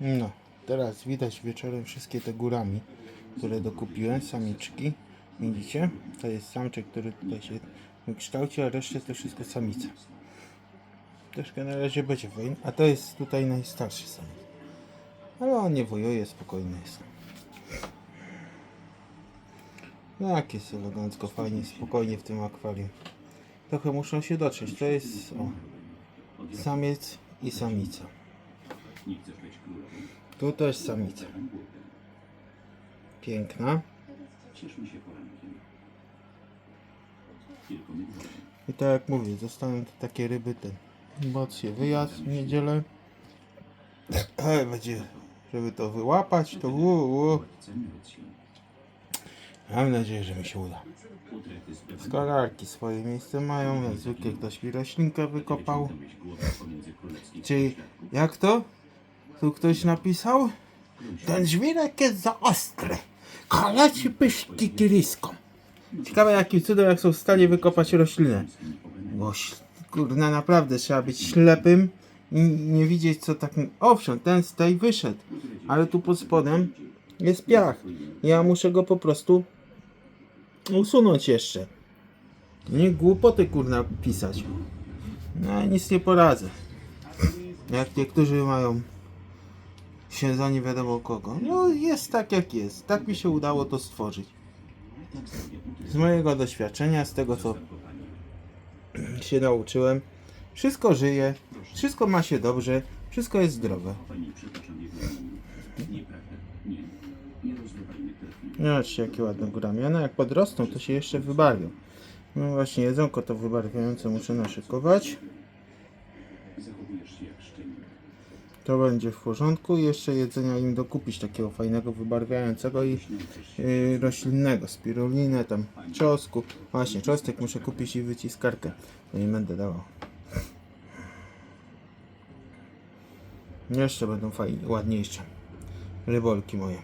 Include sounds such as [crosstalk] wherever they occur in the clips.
No, teraz widać wieczorem wszystkie te górami, które dokupiłem, samiczki. Widzicie? To jest samczyk, który tutaj się wykształcił, a resztę to wszystko samica. Troszkę na razie będzie fajny, a to jest tutaj najstarszy samiec. Ale on nie wojuje, spokojny jest. No jak jest elegancko, fajnie, spokojnie w tym akwarium. Trochę muszą się dotrzeć. To jest o, samiec i samica. Tu też samica. Piękna. I tak jak mówię, zostaną tu takie ryby ten. Moc się wyjazd w niedzielę. [clears throat] Ale będzie, żeby to wyłapać, to wu, wu. Mam nadzieję, że mi się uda. Skalarki swoje miejsce mają, jak zwykle ktoś mi roślinkę wykopał. Czyli jak to? Tu ktoś napisał? Ten żwirek jest za ostry. Kaleci pyszki kiriską. Ciekawe jakim cudem jak są w stanie wykopać roślinę. Bo kurna naprawdę trzeba być ślepym i nie widzieć co tak... Owszem, ten z tej wyszedł, ale tu pod spodem jest piach. Ja muszę go po prostu usunąć jeszcze. Nie głupoty kurna pisać. No nic nie poradzę. Jak niektórzy mają się za nie wiadomo kogo. No jest tak jak jest. Tak mi się udało to stworzyć. Z mojego doświadczenia, z tego co się nauczyłem, wszystko żyje, wszystko ma się dobrze, wszystko jest zdrowe. Zobaczcie jakie ładne gramiona. Jak podrosną to się jeszcze wybarwią. No właśnie jedzonko to wybarwiające muszę naszykować. To będzie w porządku. Jeszcze jedzenia im dokupić takiego fajnego, wybarwiającego i yy, roślinnego. Spirulinę, tam czosku. Właśnie, czosnek muszę kupić i wyciskarkę. To im będę dawał. Jeszcze będą fajnie, ładniejsze. Rybolki moje.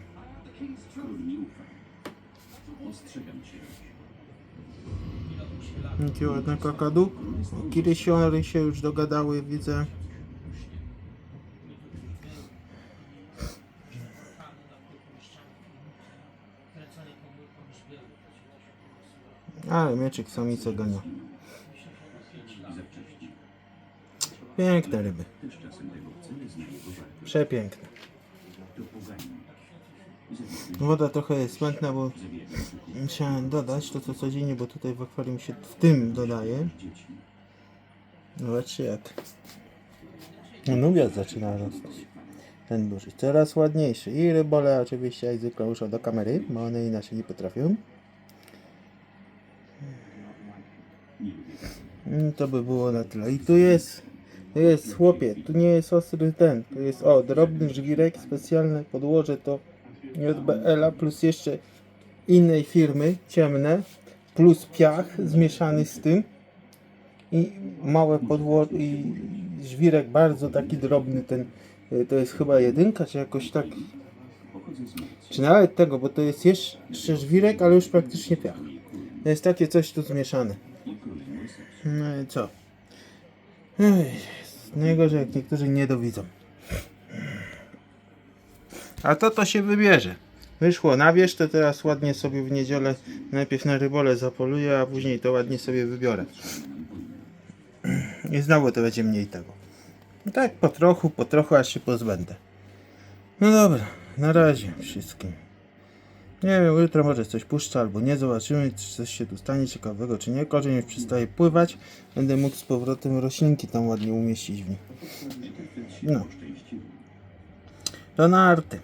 Jakie ładne kakadu. Kirysiory się już dogadały, widzę. Ale mieczyk samice gania. Piękne ryby. Przepiękne. Woda trochę jest smętna, bo musiałem dodać to co codziennie, bo tutaj w akwarium się w tym dodaje. Zobaczcie jak. No, Nubiat zaczyna rosnąć. Ten duży. Coraz ładniejszy. I rybole oczywiście jak zwykle do kamery, bo one inaczej nie potrafią. Mm, To by było na tyle. I tu jest, tu jest chłopie, tu nie jest ostry ten, tu jest o, drobny żwirek, specjalne podłoże to JBL-a plus jeszcze innej firmy, ciemne, plus piach zmieszany z tym i małe podłoże i żwirek bardzo taki drobny ten, y, to jest chyba jedynka, czy jakoś tak, czy nawet tego, bo to jest jeszcze żwirek, ale już praktycznie piach. Jest takie coś tu zmieszane. No i co? Ej, najgorzej jak niektórzy nie dowidzą. A to to się wybierze. Wyszło na wierzch, to teraz ładnie sobie w niedzielę najpierw na rybole zapoluję, a później to ładnie sobie wybiorę. I znowu to będzie mniej tego. No tak po trochu, po trochu, aż się pozbędę. No dobra, na razie wszystkim. Nie wiem, jutro może coś puszczę albo nie, zobaczymy czy coś się tu stanie ciekawego czy nie. Korzeń już przestaje pływać, będę mógł z powrotem roślinki tam ładnie umieścić w nim. No. To na arty.